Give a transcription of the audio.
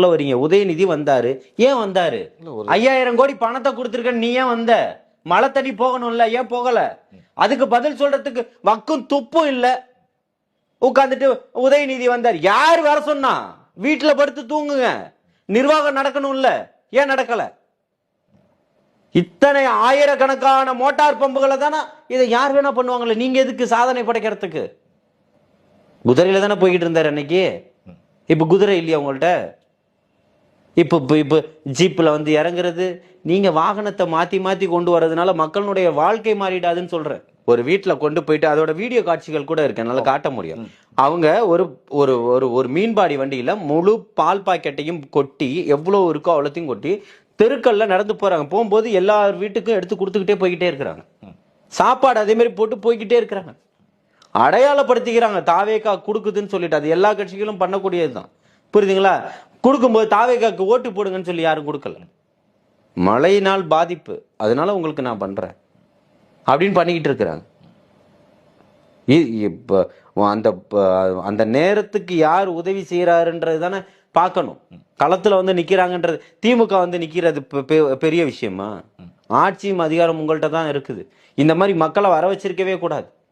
சொல்ல வரீங்க. உதயநிதி வந்தாரு. ஏன் வந்தாரு? இல்ல ஐயாயிரம் கோடி பணத்தை கொடுத்துருக்க நீ ஏன் வந்த? மழை தண்ணி போகணும்ல. ஏன் போகல? அதுக்கு பதில் சொல்றதுக்கு வக்கும் துப்பும் இல்ல. உட்கார்ந்துட்டு உதயநிதி வந்தார். யார் வர சொன்னா? வீட்டுல படுத்து தூங்குங்க. நிர்வாகம் நடக்கணும்ல. ஏன் நடக்கல? இத்தனை ஆயிரக்கணக்கான மோட்டார் பம்புகளை தானே இதை யார் வேணா பண்ணுவாங்களே? நீங்க எதுக்கு சாதனை படைக்கிறதுக்கு? குதிரையில தானே போய்கிட்டு இருந்தாரு அன்னைக்கு? இப்ப குதிரை இல்லையா உங்கள்ட்ட? இப்போ இப்போ இப்போ ஜீப்பில் வந்து இறங்குறது நீங்கள் வாகனத்தை மாற்றி மாற்றி கொண்டு வரதுனால மக்களுடைய வாழ்க்கை மாறிடாதுன்னு சொல்கிறேன் ஒரு வீட்டில் கொண்டு போயிட்டு அதோட வீடியோ காட்சிகள் கூட இருக்கு நல்லா காட்ட முடியும். அவங்க ஒரு ஒரு ஒரு ஒரு மீன்பாடி வண்டியில் முழு பால் பாக்கெட்டையும் கொட்டி எவ்வளோ இருக்கோ அவ்வளோத்தையும் கொட்டி தெருக்கல்ல நடந்து போகிறாங்க போகும்போது எல்லா வீட்டுக்கும் எடுத்து கொடுத்துக்கிட்டே போய்கிட்டே இருக்கிறாங்க. சாப்பாடு அதே மாதிரி போட்டு போய்கிட்டே இருக்கிறாங்க. அடையாளப்படுத்திக்கிறாங்க. தாவேக்கா கொடுக்குதுன்னு சொல்லிட்டு அது எல்லா கட்சிகளும் பண்ணக்கூடியதுதான். புரியுதுங்களா? கொடுக்கும்போது தாவேகாக்கு ஓட்டு போடுங்கன்னு சொல்லி யாரும் கொடுக்கல. மழையினால் பாதிப்பு. அதனால உங்களுக்கு நான் பண்றேன். அப்படின்னு பண்ணிக்கிட்டு இருக்கிறாங்க. இ- அந்த ப- அந்த நேரத்துக்கு யார் உதவி செய்யறாருன்றது தானே பார்க்கணும். களத்தில் வந்து நிற்கிறாங்கன்றது திமுக வந்து நிற்கிறது பெ- பெரிய விஷயமா? ஆட்சியும் அதிகாரம் உங்கள்கிட்ட தான் இருக்குது. இந்த மாதிரி மக்களை வர வச்சிருக்கவே கூடாது.